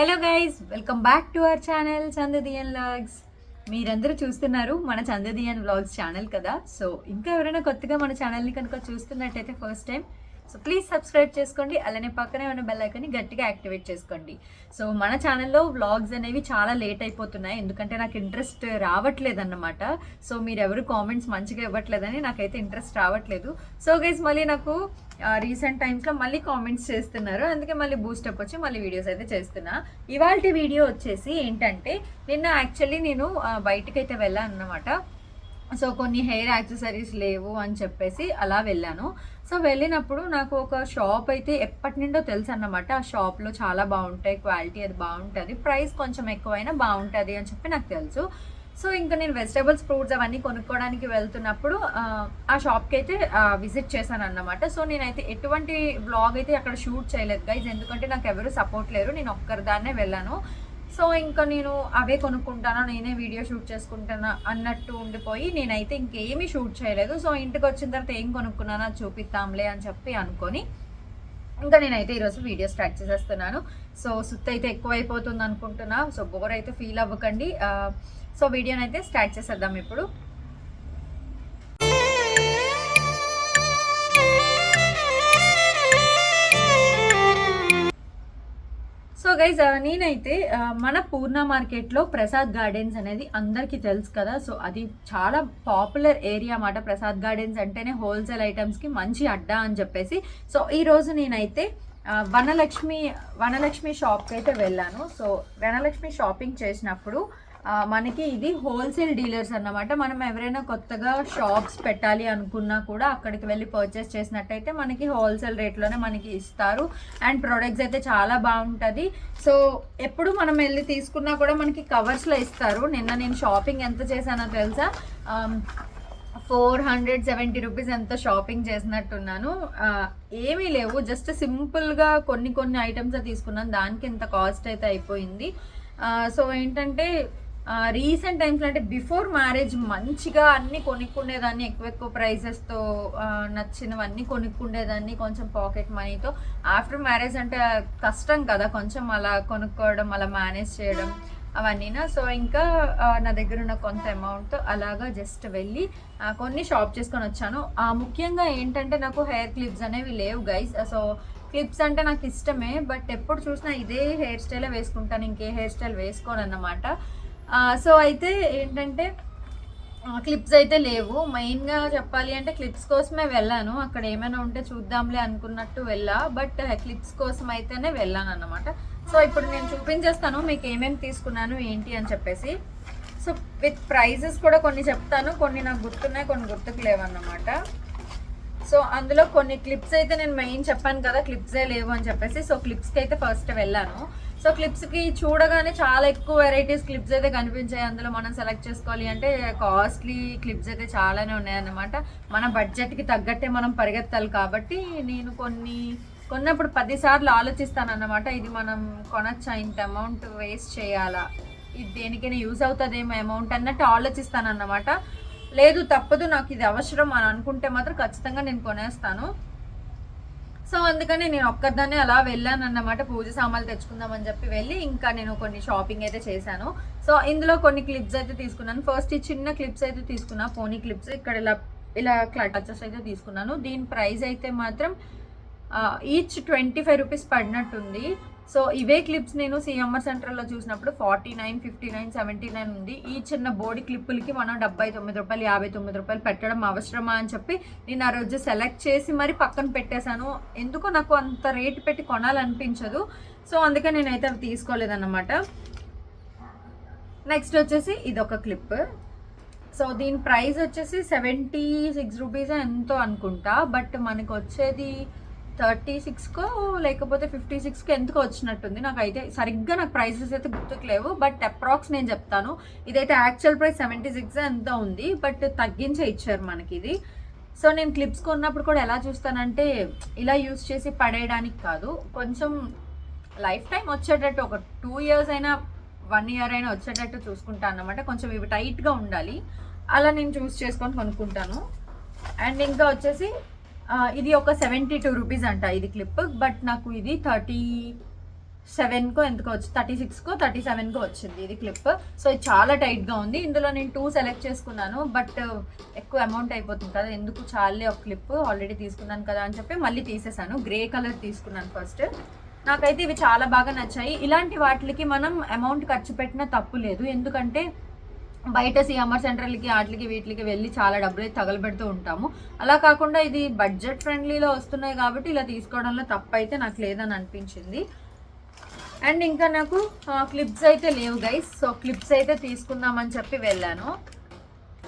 Hello guys welcome back to our channel చందదియన్ vlogs మీరందరూ చూస్తున్నారు మన చందదియన్ వ్లాగ్స్ ఛానల్ కదా. సో ఇంకా ఎవరైనా కొత్తగా మన ఛానల్ని కనుక చూస్తున్నట్టయితే first time so please subscribe చేసుకోండి. అలానే పక్కనే ఉన్న బెల్ ఐకాన్ని గట్టిగా యాక్టివేట్ చేసుకోండి. సో మన ఛానల్లో వ్లాగ్స్ అనేవి చాలా లేట్ అయిపోతున్నాయి. ఎందుకంటే నాకు ఇంట్రెస్ట్ రావట్లేదు అన్నమాట సో మీరు ఎవరు కామెంట్స్ మంచిగా ఇవ్వట్లేదని నాకైతే ఇంట్రెస్ట్ రావట్లేదు. సో గైజ్ మళ్ళీ నాకు రీసెంట్ టైమ్స్లో మళ్ళీ కామెంట్స్ చేస్తున్నారు. అందుకే మళ్ళీ బూస్టప్ వచ్చి మళ్ళీ వీడియోస్ అయితే చేస్తున్నా. ఇవాళ వీడియో వచ్చేసి ఏంటంటే నిన్న యాక్చువల్లీ నేను బయటకైతే వెళ్ళాను అన్నమాట సో కొన్ని హెయిర్ యాక్సెసరీస్ లేవు అని చెప్పేసి అలా వెళ్ళాను. సో వెళ్ళినప్పుడు నాకు ఒక షాప్ అయితే ఎప్పటి నుండో తెలుసు అన్నమాట ఆ షాప్లో చాలా బాగుంటాయి క్వాలిటీ అది బాగుంటుంది ప్రైస్ కొంచెం ఎక్కువైనా బాగుంటుంది అని చెప్పి నాకు తెలుసు. సో ఇంకా నేను వెజిటబుల్స్ ఫ్రూట్స్ అవన్నీ కొనుక్కోవడానికి వెళ్తున్నప్పుడు ఆ, షాప్కి అయితే విజిట్ చేశాను అన్నమాట సో నేనైతే ఎటువంటి బ్లాగ్ అయితే అక్కడ షూట్ చేయలేదు. గైజ్ ఎందుకంటే నాకు ఎవరు సపోర్ట్ లేరు. నేను ఒక్కరిదాన్నే వెళ్ళాను. సో ఇంకా నేను అవే కొనుక్కుంటాను నేనే వీడియో షూట్ చేసుకుంటానా అన్నట్టు ఉండిపోయి నేనైతే ఇంకేమీ షూట్ చేయలేదు. సో ఇంటికి వచ్చిన తర్వాత ఏం కొనుక్కున్నానో చూపిస్తాంలే అని చెప్పి అనుకొని ఇంకా నేనైతే ఈరోజు వీడియో స్టార్ట్ చేసేస్తున్నాను. సో సుత్ అయితే ఎక్కువ అయిపోతుంది అనుకుంటున్నా. సో బోర్ అయితే ఫీల్ అవ్వకండి. సో వీడియోనైతే స్టార్ట్ చేసేద్దాం ఇప్పుడు. గైజ్ నేనైతే మన పూర్ణ మార్కెట్లో ప్రసాద్ గార్డెన్స్ అనేది అందరికీ తెలుసు కదా. సో అది చాలా పాపులర్ ఏరియా అన్నమాట. ప్రసాద్ గార్డెన్స్ అంటేనే హోల్సేల్ ఐటమ్స్కి మంచి అడ్డా అని చెప్పేసి. సో ఈరోజు నేనైతే వనలక్ష్మి వనలక్ష్మి షాప్కి అయితే వెళ్ళాను. సో వనలక్ష్మి షాపింగ్ చేసినప్పుడు మనకి ఇది హోల్సేల్ డీలర్స్ అన్నమాట. మనం ఎవరైనా కొత్తగా షాప్స్ పెట్టాలి అనుకున్నా కూడా అక్కడికి వెళ్ళి పర్చేస్ చేసినట్టయితే మనకి హోల్సేల్ రేట్లోనే మనకి ఇస్తారు. అండ్ ప్రొడక్ట్స్ అయితే చాలా బాగుంటుంది. సో ఎప్పుడు మనం వెళ్ళి తీసుకున్నా కూడా మనకి కవర్స్లో ఇస్తారు. నిన్న నేను షాపింగ్ ఎంత చేశానో తెలుసా? ఫోర్ హండ్రెడ్ సెవెంటీ రూపీస్ ఎంత షాపింగ్ చేసినట్టున్నాను. ఏమీ లేవు. జస్ట్ సింపుల్గా కొన్ని కొన్ని ఐటమ్స్ తీసుకున్నాను. దానికి ఇంత కాస్ట్ అయితే అయిపోయింది. సో ఏంటంటే రీసెంట్ టైమ్స్లో అంటే బిఫోర్ మ్యారేజ్ మంచిగా అన్నీ కొనుక్కునేదాన్ని ఎక్కువ ఎక్కువ ప్రైజెస్తో నచ్చినవన్నీ కొనుక్కుండేదాన్ని కొంచెం పాకెట్ మనీతో ఆఫ్టర్ మ్యారేజ్ అంటే కష్టం కదా కొంచెం అలా కొనుక్కోవడం అలా మేనేజ్ చేయడం అవన్నీనా. సో ఇంకా నా దగ్గర ఉన్న కొంత అమౌంట్ అలాగా జస్ట్ వెళ్ళి కొన్ని షాప్ చేసుకొని వచ్చాను. ఆ, ముఖ్యంగా ఏంటంటే నాకు హెయిర్ క్లిప్స్ అనేవి లేవు గైస్ సో క్లిప్స్ అంటే నాకు ఇష్టమే బట్ ఎప్పుడు చూసినా ఇదే హెయిర్ స్టైలే వేసుకుంటాను ఇంకే హెయిర్ స్టైల్ వేసుకోను అన్నమాట సో అయితే ఏంటంటే క్లిప్స్ అయితే లేవు. మెయిన్గా చెప్పాలి అంటే క్లిప్స్ కోసమే వెళ్ళాను. అక్కడ ఏమైనా ఉంటే చూద్దాంలే అనుకున్నట్టు వెళ్ళా. బట్ క్లిప్స్ కోసం అయితేనే వెళ్ళాను అనమాట సో ఇప్పుడు నేను చూపించేస్తాను. మీకు ఏమేమి తీసుకున్నాను ఏంటి అని చెప్పేసి. సో విత్ ప్రైజెస్ కూడా కొన్ని చెప్తాను. కొన్ని నాకు గుర్తున్నాయి కొన్ని గుర్తుకు లేవన్నమాట. సో అందులో కొన్ని క్లిప్స్ అయితే నేను మెయిన్ చెప్పాను కదా క్లిప్సే లేవు అని చెప్పేసి. సో క్లిప్స్కి అయితే ఫస్ట్ వెళ్ళాను. సో క్లిప్స్కి చూడగానే చాలా ఎక్కువ వెరైటీస్ క్లిప్స్ అయితే కనిపించాయి. అందులో మనం సెలెక్ట్ చేసుకోవాలి అంటే కాస్ట్లీ క్లిప్స్ అయితే చాలానే ఉన్నాయన్నమాట. మన బడ్జెట్కి తగ్గట్టే మనం పరిగెత్తాలి కాబట్టి నేను కొన్ని కొన్నప్పుడు పదిసార్లు ఆలోచిస్తాను అన్నమాట ఇది మనం కొనచ్చా? ఇంత అమౌంట్ వేస్ట్ చేయాలా? ఇది దేనికైనా యూజ్ అవుతుందేమో అమౌంట్ అన్నట్టు ఆలోచిస్తానన్నమాట. లేదు తప్పదు నాకు ఇది అవసరం అని అనుకుంటే మాత్రం ఖచ్చితంగా నేను కొనేస్తాను. సో అందుకని నేను ఒక్కదాన్ని అలా వెళ్ళాను అన్నమాట పూజ సామాన్లు తెచ్చుకుందామని చెప్పి వెళ్ళి ఇంకా నేను కొన్ని షాపింగ్ అయితే చేశాను. సో ఇందులో కొన్ని క్లిప్స్ అయితే తీసుకున్నాను. ఫస్ట్ ఈ చిన్న క్లిప్స్ అయితే తీసుకున్నా పోనీ క్లిప్స్ ఇక్కడ ఇలా ఇలా క్లటచెస్ అయితే తీసుకున్నాను. దీని ప్రైస్ అయితే మాత్రం ఈచ్ ట్వంటీ ఫైవ్ రూపీస్ పడినట్టుంది. సో ఇవే క్లిప్స్ నేను సిఎంఆర్ సెంటర్లో చూసినప్పుడు forty nine fifty nine seventy nine ఉంది. ఈ చిన్న బోడీ క్లిప్పులకి మనం డెబ్బై తొమ్మిది రూపాయలు యాభై తొమ్మిది రూపాయలు పెట్టడం అవసరమా అని చెప్పి నేను ఆ రోజు సెలెక్ట్ చేసి మరి పక్కన పెట్టేశాను. ఎందుకో నాకు అంత రేట్ పెట్టి కొనాలనిపించదు. సో అందుకే నేనైతే అవి తీసుకోలేదన్నమాట. నెక్స్ట్ వచ్చేసి ఇది ఒక క్లిప్ సో దీని ప్రైస్ వచ్చేసి సెవెంటీ సిక్స్ రూపీస్ ఎంతో అనుకుంటా. బట్ మనకు వచ్చేది థర్టీ సిక్స్కో లేకపోతే ఫిఫ్టీ సిక్స్కో ఎందుకో వచ్చినట్టుంది. నాకు అయితే సరిగ్గా నాకు ప్రైసెస్ అయితే గుర్తుకు లేవు బట్ అప్రాక్స్ నేను చెప్తాను. ఇదైతే యాక్చువల్ ప్రైస్ సెవెంటీ సిక్స్ ఎంత ఉంది బట్ తగ్గించే ఇచ్చారు మనకి ఇది సో నేను క్లిప్స్ కొన్నప్పుడు కూడా ఎలా చూస్తానంటే ఇలా యూస్ చేసి పడేయడానికి కాదు కొంచెం లైఫ్ టైం వచ్చేటట్టు ఒక టూ ఇయర్స్ అయినా వన్ ఇయర్ అయినా వచ్చేటట్టు చూసుకుంటాను అనమాట కొంచెం ఇవి టైట్గా ఉండాలి. అలా నేను చూస్ చేసుకొని కొనుక్కుంటాను. అండ్ ఇంకా వచ్చేసి ఇది ఒక సెవెంటీ టూ రూపీస్ అంట ఇది క్లిప్ బట్ నాకు ఇది థర్టీ సెవెన్కో ఎంతకో వచ్చి థర్టీ సిక్స్కో థర్టీ సెవెన్కో వచ్చింది ఇది క్లిప్ సో ఇది చాలా టైట్గా ఉంది. ఇందులో నేను టూ సెలెక్ట్ చేసుకున్నాను బట్ uh, ఎక్కువ అమౌంట్ అయిపోతుంది కదా ఎందుకు చాలే ఒక క్లిప్ ఆల్రెడీ తీసుకున్నాను కదా అని చెప్పి మళ్ళీ తీసేసాను. గ్రే కలర్ తీసుకున్నాను ఫస్ట్ నాకైతే ఇవి చాలా బాగా నచ్చాయి. ఇలాంటి వాటికి మనం అమౌంట్ ఖర్చు పెట్టినా తప్పు లేదు. ఎందుకంటే బయట సిఎంఆర్ సెంటర్లకి వాటికి వీటికి వెళ్ళి చాలా డబ్బులు అయితే తగలబెడుతూ ఉంటాము. అలా కాకుండా ఇది బడ్జెట్ ఫ్రెండ్లీలో వస్తున్నాయి కాబట్టి ఇలా తీసుకోవడంలో తప్పు అయితే నాకు లేదని అనిపించింది. అండ్ ఇంకా నాకు క్లిప్స్ అయితే లేవు గైస్ సో క్లిప్స్ అయితే తీసుకుందామని చెప్పి వెళ్ళాను.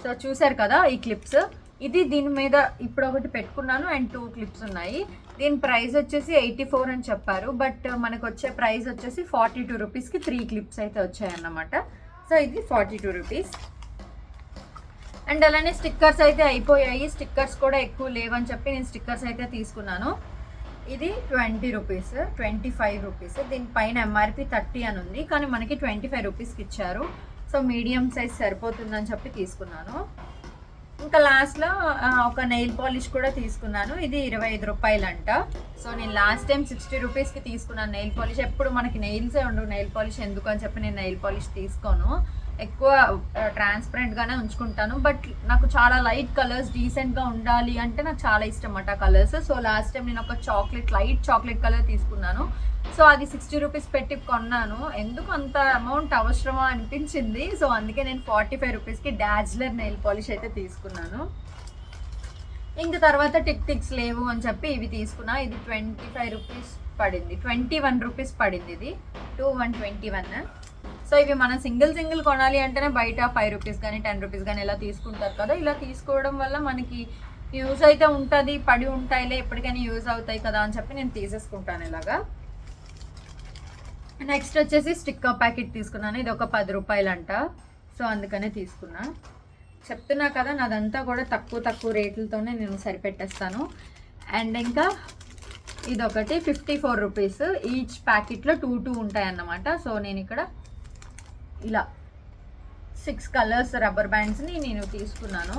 సో చూసారు కదా ఈ క్లిప్స్ ఇది దీని మీద ఇప్పుడు ఒకటి పెట్టుకున్నాను అండ్ టూ క్లిప్స్ ఉన్నాయి. దీని ప్రైస్ వచ్చేసి ఎయిటీ ఫోర్ అని చెప్పారు. బట్ మనకు వచ్చే ప్రైస్ వచ్చేసి ఫార్టీ టూ రూపీస్కి త్రీ క్లిప్స్ అయితే వచ్చాయన్నమాట. సో ఇది ఫార్టీ టూ రూపీస్ అండ్ అలానే స్టిక్కర్స్ అయితే అయిపోయాయి. స్టిక్కర్స్ కూడా ఎక్కువ లేవని చెప్పి నేను స్టిక్కర్స్ అయితే తీసుకున్నాను. ఇది twenty rupees twenty five rupees దీనిపైన ఎంఆర్పి థర్టీ అని ఉంది. కానీ మనకి ట్వంటీ ఫైవ్ రూపీస్కి ఇచ్చారు. సో మీడియం సైజ్ సరిపోతుందని చెప్పి తీసుకున్నాను. ఇంకా లాస్ట్లో లో ఒక నెయిల్ పాలిష్ కూడా తీసుకున్నాను. ఇది ఇరవై ఐదు రూపాయలంట. సో నేను లాస్ట్ టైం సిక్స్టీ రూపీస్కి తీసుకున్నాను నెయిల్ పాలిష్ ఎప్పుడు మనకి నెయిల్సే ఉండవు. నెయిల్ పాలిష్ ఎందుకు అని చెప్పి నేను నెయిల్ పాలిష్ తీసుకోను. ఎక్కువ ట్రాన్స్పరెంట్గానే ఉంచుకుంటాను. బట్ నాకు చాలా లైట్ కలర్స్ డీసెంట్గా ఉండాలి అంటే నాకు చాలా ఇష్టం అన్నమాట కలర్స్. సో లాస్ట్ టైం నేను ఒక చాక్లెట్ లైట్ చాక్లెట్ కలర్ తీసుకున్నాను. సో అది సిక్స్టీ రూపీస్ పెట్టి కొన్నాను. ఎందుకు అంత అమౌంట్ అవసరమా అనిపించింది. సో అందుకే నేను ఫార్టీ ఫైవ్ రూపీస్కి డాజ్లర్ నెయిల్ పాలిష్ అయితే తీసుకున్నాను. ఇంక తర్వాత టిక్ టిక్స్ లేవు అని చెప్పి ఇవి తీసుకున్నా. ఇది ట్వంటీ ఫైవ్ రూపీస్ పడింది. ట్వంటీ వన్ రూపీస్ పడింది ఇది. Two one twenty one so ఇవి మనం సింగిల్ సింగిల్ కొనాలి అంటేనే బయట ఫైవ్ రూపీస్ కానీ టెన్ రూపీస్ కానీ ఇలా తీసుకుంటారు కదా. ఇలా తీసుకోవడం వల్ల మనకి యూజ్ అయితే ఉంటుంది పడి ఉంటాయిలే ఎప్పటికైనా యూజ్ అవుతాయి కదా అని చెప్పి నేను తీసేసుకుంటాను ఇలాగా. నెక్స్ట్ వచ్చేసి స్టిక్కర్ ప్యాకెట్ తీసుకున్నాను. ఇది ఒక పది రూపాయలంట. సో అందుకనే తీసుకున్నా. చెప్తున్నా కదా నాదంతా కూడా తక్కువ తక్కువ రేట్లతోనే నేను సరిపెట్టేస్తాను. అండ్ ఇంకా ఇది ఒకటి ఫిఫ్టీ ఫోర్ రూపీస్. ఈచ్ ప్యాకెట్లో టూ టూ ఉంటాయన్నమాట. సో నేను ఇక్కడ ఇలా సిక్స్ కలర్స్ రబ్బర్ బ్యాండ్స్ని నేను తీసుకున్నాను.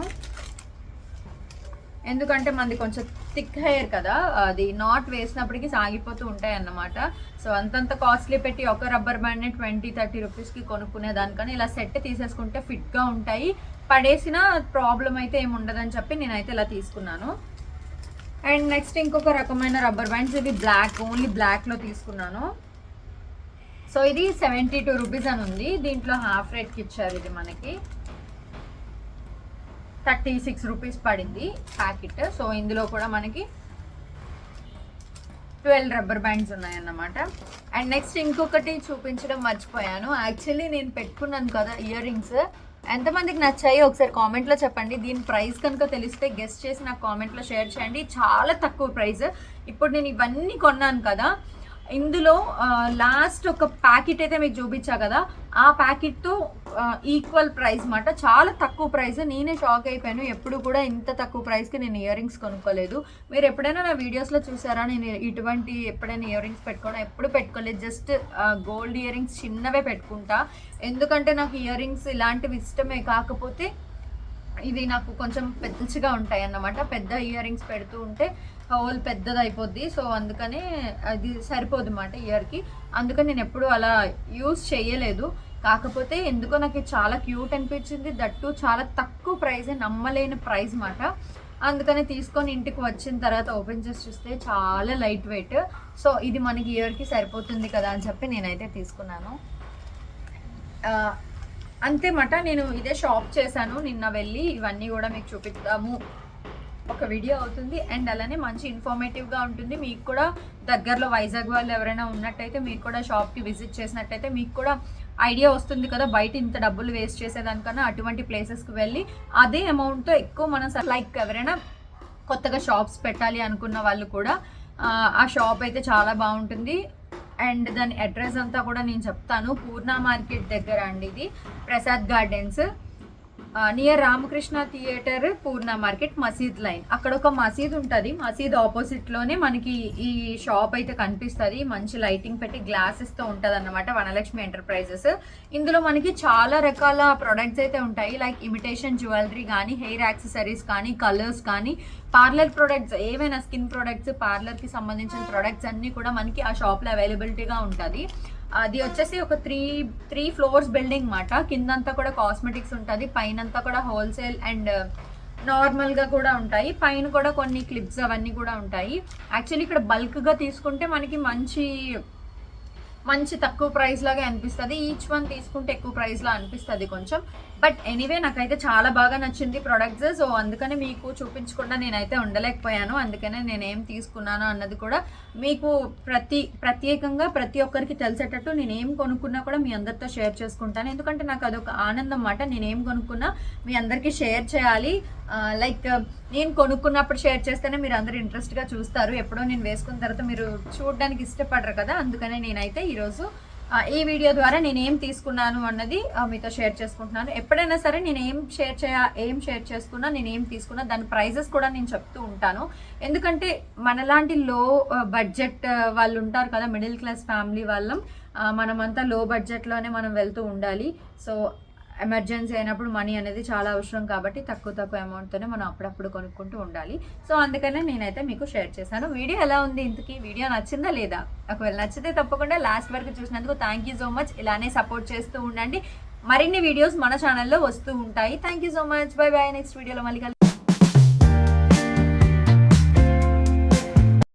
ఎందుకంటే మనది కొంచెం థిక్ హెయిర్ కదా అది నాట్ వేసినప్పటికీ సాగిపోతూ ఉంటాయి అన్నమాట సో అంతంత కాస్ట్లీ పెట్టి ఒక రబ్బర్ బ్యాండ్ని ట్వంటీ థర్టీ రూపీస్కి కొనుక్కునే దానికన్నా ఇలా సెట్ తీసేసుకుంటే ఫిట్గా ఉంటాయి. పడేసిన ప్రాబ్లం అయితే ఏమి ఉండదని చెప్పి నేనైతే ఇలా తీసుకున్నాను. అండ్ నెక్స్ట్ ఇంకొక రకమైన రబ్బర్ బ్యాండ్స్ ఇది బ్లాక్ ఓన్లీ బ్లాక్లో తీసుకున్నాను. సో ఇది సెవెంటీ టూ రూపీస్ అని ఉంది. దీంట్లో హాఫ్ రేట్కి ఇచ్చారు ఇది మనకి. థర్టీ సిక్స్ రూపీస్ పడింది ప్యాకెట్. సో ఇందులో కూడా మనకి ట్వెల్వ్ రబ్బర్ బ్యాండ్స్ ఉన్నాయన్నమాట. అండ్ నెక్స్ట్ ఇంకొకటి చూపించడం మర్చిపోయాను. యాక్చువల్లీ నేను పెట్టుకున్నాను కదా ఇయర్ రింగ్స్. ఎంతమందికి నచ్చాయి ఒకసారి కామెంట్లో చెప్పండి. దీని ప్రైస్ కనుక తెలిస్తే గెస్ట్ చేసి నాకు కామెంట్లో షేర్ చేయండి. చాలా తక్కువ ప్రైస్. ఇప్పుడు నేను ఇవన్నీ కొన్నాను కదా. ఇందులో లాస్ట్ ఒక ప్యాకెట్ అయితే మీకు చూపించా కదా ఆ ప్యాకెట్తో ఈక్వల్ ప్రైస్ మాట. చాలా తక్కువ ప్రైస్ నేనే షాక్ అయిపోయాను. ఎప్పుడు కూడా ఇంత తక్కువ ప్రైస్కి నేను ఇయర్ రింగ్స్ కొనుక్కోలేదు. మీరు ఎప్పుడైనా నా వీడియోస్లో చూసారా? నేను ఇటువంటి ఎప్పుడైనా ఇయర్ రింగ్స్ పెట్టుకోవడం? ఎప్పుడు పెట్టుకోలేదు. జస్ట్ గోల్డ్ ఇయర్ రింగ్స్ చిన్నవే పెట్టుకుంటా. ఎందుకంటే నాకు ఇయర్ రింగ్స్ ఇలాంటివి ఇష్టమే. కాకపోతే ఇవి నాకు కొంచెం పెద్దగా ఉంటాయి అన్నమాట పెద్ద ఇయర్ రింగ్స్ పెడుతూ ఉంటే హోల్ పెద్దది అయిపోద్ది. సో అందుకనే అది సరిపోదు అనమాట ఇయర్కి. అందుకని నేను ఎప్పుడు అలా యూస్ చేయలేదు కాకపోతే ఎందుకో నాకు చాలా క్యూట్ అనిపించింది. దట్టు చాలా తక్కువ ప్రైజ్ నమ్మలేని ప్రైజ్ మాట అందుకని తీసుకొని ఇంటికి వచ్చిన తర్వాత ఓపెన్ చేసి చూస్తే చాలా లైట్ వెయిట్. సో ఇది మనకి ఇయర్కి సరిపోతుంది కదా అని చెప్పి నేనైతే తీసుకున్నాను. అంతేమాట అంతే మాట నేను ఇదే షాప్ చేశాను. నిన్న వెళ్ళి ఇవన్నీ కూడా మీకు చూపిద్దాము. ఒక వీడియో అవుతుంది. అండ్ అలానే మంచి ఇన్ఫర్మేటివ్గా ఉంటుంది. మీకు కూడా దగ్గరలో వైజాగ్ వాళ్ళు ఎవరైనా ఉన్నట్టయితే మీరు కూడా షాప్కి విజిట్ చేసినట్టయితే మీకు కూడా ఐడియా వస్తుంది కదా బయట ఇంత డబ్బులు వేస్ట్ చేసేదానికన్నా అటువంటి ప్లేసెస్కి వెళ్ళి అదే అమౌంట్తో ఎక్కువ మనం లైక్ ఎవరైనా కొత్తగా షాప్స్ పెట్టాలి అనుకున్న వాళ్ళు కూడా ఆ, ఆ షాప్ అయితే చాలా బాగుంటుంది. అండ్ దాని అడ్రస్ అంతా కూడా నేను చెప్తాను. పూర్ణ మార్కెట్ దగ్గర అండి ఇది. Prasad Gardens. Near Ramakrishna theatre Purna market మసీద్ లైన్. అక్కడ ఒక మసీద్ ఉంటుంది. మసీద్ ఆపోజిట్లోనే మనకి ఈ షాప్ అయితే కనిపిస్తుంది. మంచి లైటింగ్ పెట్టి గ్లాసెస్తో అనమాట వనలక్ష్మి ఎంటర్ప్రైజెస్. ఇందులో మనకి చాలా రకాల ప్రొడక్ట్స్ అయితే ఉంటాయి. లైక్ ఇమిటేషన్ జ్యువెలరీ కానీ హెయిర్ యాక్సెసరీస్ కానీ కలర్స్ కానీ పార్లర్ ప్రొడక్ట్స్ ఏవైనా స్కిన్ ప్రొడక్ట్స్ పార్లర్కి సంబంధించిన ప్రొడక్ట్స్ అన్ని కూడా మనకి ఆ షాప్లో అవైలబిలిటీగా ఉంటుంది. అది వచ్చేసి ఒక త్రీ త్రీ ఫ్లోర్స్ బిల్డింగ్ మాట. కిందంతా కూడా కాస్మెటిక్స్ ఉంటుంది పైనంతా కూడా హోల్సేల్ అండ్ నార్మల్గా కూడా ఉంటాయి. పైన కూడా కొన్ని క్లిప్స్ అవన్నీ కూడా ఉంటాయి. యాక్చువల్లీ ఇక్కడ బల్క్గా తీసుకుంటే మనకి మంచి మంచి తక్కువ ప్రైస్ లాగా అనిపిస్తుంది. ఈచ్ వన్ తీసుకుంటే ఎక్కువ ప్రైస్ లా అనిపిస్తుంది కొంచెం. బట్ ఎనీవే నాకైతే చాలా బాగా నచ్చింది ప్రొడక్ట్స్ సో అందుకనే మీకు చూపించకుండా నేనైతే ఉండలేకపోయాను. అందుకనే నేనేం తీసుకున్నాను అన్నది కూడా మీకు ప్రతి ప్రత్యేకంగా ప్రతి ఒక్కరికి తెలిసేటట్టు నేను ఏం కొనుక్కున్నా కూడా మీ అందరితో షేర్ చేసుకుంటాను. ఎందుకంటే నాకు అదొక ఆనందం మాట నేను ఏం కొనుక్కున్నా మీ అందరికీ షేర్ చేయాలి. లైక్ నేను కొనుక్కున్నప్పుడు షేర్ చేస్తేనే మీరు అందరు ఇంట్రెస్ట్గా చూస్తారు. ఎప్పుడో నేను వేసుకున్న తర్వాత మీరు చూడడానికి ఇష్టపడరు కదా. అందుకనే నేనైతే ఈరోజు ఈ వీడియో ద్వారా నేను ఏం తీసుకున్నాను అన్నది ఆ, మీతో షేర్ చేసుకుంటున్నాను. ఎప్పుడైనా సరే నేను ఏం షేర్ చేయ ఏం షేర్ చేసుకున్నా నేను ఏం తీసుకున్నా దాని ప్రైజెస్ కూడా నేను చెప్తూ ఉంటాను. ఎందుకంటే మనలాంటి లో బడ్జెట్ వాళ్ళు ఉంటారు కదా మిడిల్ క్లాస్ ఫ్యామిలీ వాళ్ళం మనమంతా లో బడ్జెట్లోనే మనం వెళ్తూ ఉండాలి. సో ఎమర్జెన్సీ అయినప్పుడు మనీ అనేది చాలా అవసరం కాబట్టి తక్కువ తక్కువ అమౌంట్తోనే మనం అప్పుడప్పుడు కొనుక్కుంటూ ఉండాలి. సో అందుకనే నేనైతే మీకు షేర్ చేశాను. వీడియో ఎలా ఉంది ఇంతకీ? వీడియో నచ్చిందా లేదా? ఒకవేళ నచ్చితే తప్పకుండా లాస్ట్ వరకు చూసినందుకు థ్యాంక్ యూ సో మచ్ ఇలానే సపోర్ట్ చేస్తూ ఉండండి. మరిన్ని వీడియోస్ మన ఛానల్లో వస్తూ ఉంటాయి. Thank you so much bye bye next వీడియోలో మళ్ళీ